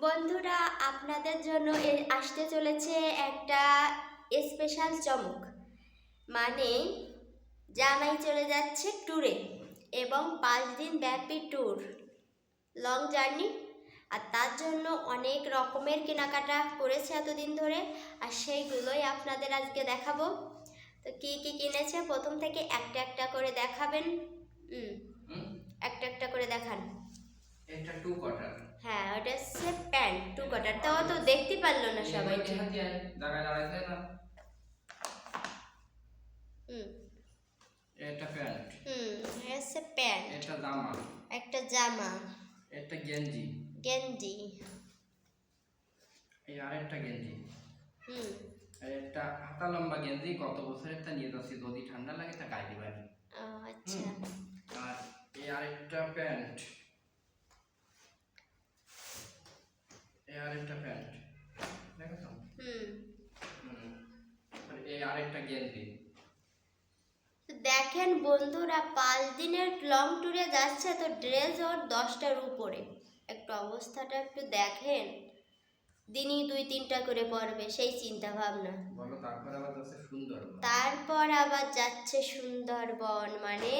বন্ধুরা আপনাদের জন্য এ- আসতে চলেছে একটা স্পেশাল চমক। মানে জামাই চলে যাচ্ছে ট্যুরে এবং পাঁচ দিন ব্যাপী ট্যুর লং জার্নি আর তার জন্য অনেক রকমের কেনাকাটা করেছে এতদিন ধরে আর সেইগুলোই আপনাদের আজকে দেখাবো। তো কী কী কিনেছে? প্রথম থেকে একটা একটা করে দেখাবেন? একটা একটা করে দেখান। এটা টু কোয়ার্টার হ্যাঁ ওটা হচ্ছে প্যান্ট তাও তো দেখতে পারল না সবাই। ঠিক জায়গায় দাঁড়াইতে না। হুম। এটা প্যান্ট। হুম এটা প্যান্ট। এটা জামা। একটা জামা। এটা গেঞ্জি। গেঞ্জি। এই আরেকটা গেঞ্জি। হুম। একটা হাতা লম্বা গেঞ্জি গত বছর একটা নিয়ে যাচ্ছি যদি ঠান্ডা লাগে তা গায়ে দিবেন আচ্ছা আর এই আরেকটা প্যান্ট এই আরেকটা প্যান্ট দেখেছ হুম হুম। আর এই তো দেখেন বন্ধুরা পাঁচ দিনের লং ট্যুরে যাচ্ছে তো ড্রেস ওর দশটার উপরে। একটু অবস্থাটা একটু দেখেন। দিনই দুই তিনটা করে পড়বে সেই চিন্তা ভাবনা তারপরে আবার যাচ্ছে সুন্দরবন। মানে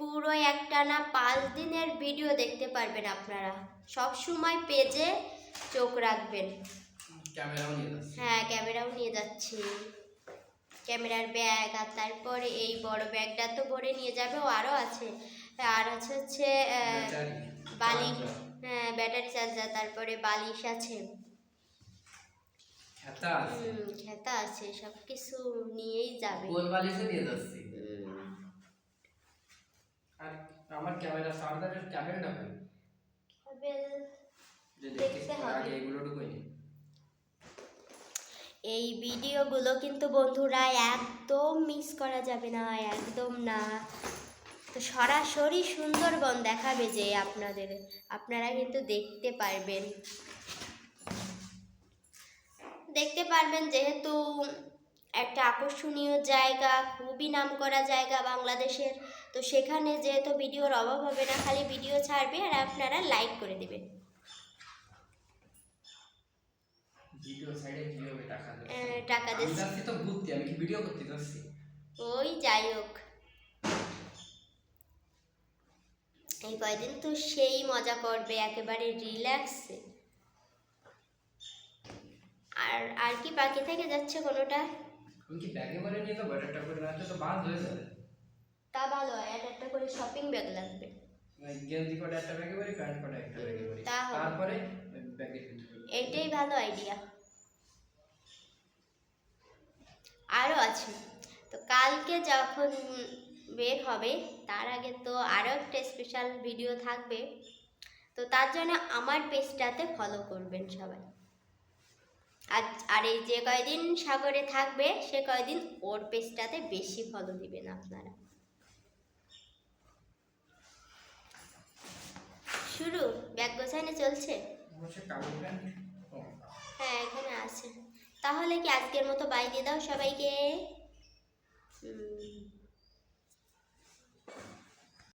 পুরো একটা না পাঁচ দিনের ভিডিও দেখতে পারবেন আপনারা। সব সময় পেজে চোখ রাখবেন। হ্যাঁ ক্যামেরাও নিয়ে যাচ্ছি। ক্যামেরার ব্যাগ আর তারপরে এই বড় ব্যাগটা তো ভরে নিয়ে যাবে ও আরও আছে। আর আছে হচ্ছে ব্যাটারি, বালি হ্যাঁ ব্যাটারি চার্জার তারপরে বালিশ আছে। খেতা আছে। সব কিছু নিয়েই যাবে। নিয়ে যাচ্ছি? আর আমার ক্যামেরা চার্জারের কই? তবে যে দেখতে হবে। আগে এগুলো এই ভিডিওগুলো কিন্তু বন্ধুরা একদম মিস করা যাবে না, একদম না। তো সরাসরি সুন্দরবন দেখাবে যে আপনাদের, আপনারা কিন্তু দেখতে পারবেন। দেখতে পারবেন যেহেতু একটা আকর্ষণীয় জায়গা, খুবই নামকরা জায়গা বাংলাদেশের। তো সেখানে যেহেতু ভিডিওর অভাব হবে না, খালি ভিডিও ছাড়বে আর আপনারা লাইক করে দেবেন। ভিডিও সাইডে কীভাবে টাকা টাকা দিচ্ছি তো ঘুরতে আমি কি ভিডিও করতে যাচ্ছি? ওই যাই হোক। এই কয়দিন তো সেই মজা করবে একেবারে রিল্যাক্সে। আর আর কি বাকি থেকে যাচ্ছে কোনোটা? আমি কি ব্যাগে করে নিয়ে যাব একটা করে না তো বাদ হয়ে যাবে। তা ভালো হয় একটা একটা করে শপিং ব্যাগ লাগবে। মানে গেঞ্জি করে একটা ব্যাগে করি প্যান্ট করে একটা ব্যাগে তা হবে। তারপরে ব্যাগের ভিতরে এটাই ভালো আইডিয়া আরও আছে। তো কালকে যখন বের হবে, তার আগে তো আরও একটা স্পেশাল ভিডিও থাকবে। তো তার জন্য আমার পেজটাতে ফলো করবেন সবাই। আর আর এই যে কয়দিন সাগরে থাকবে, সে কয়দিন ওর পেজটাতে বেশি ফলো দিবেন আপনারা। শুরু, ব্যাগ গোছানো চলছে? হ্যাঁ এখানে আছে। তাহলে কি আজকের মতো বাই দিয়ে দাও সবাইকে?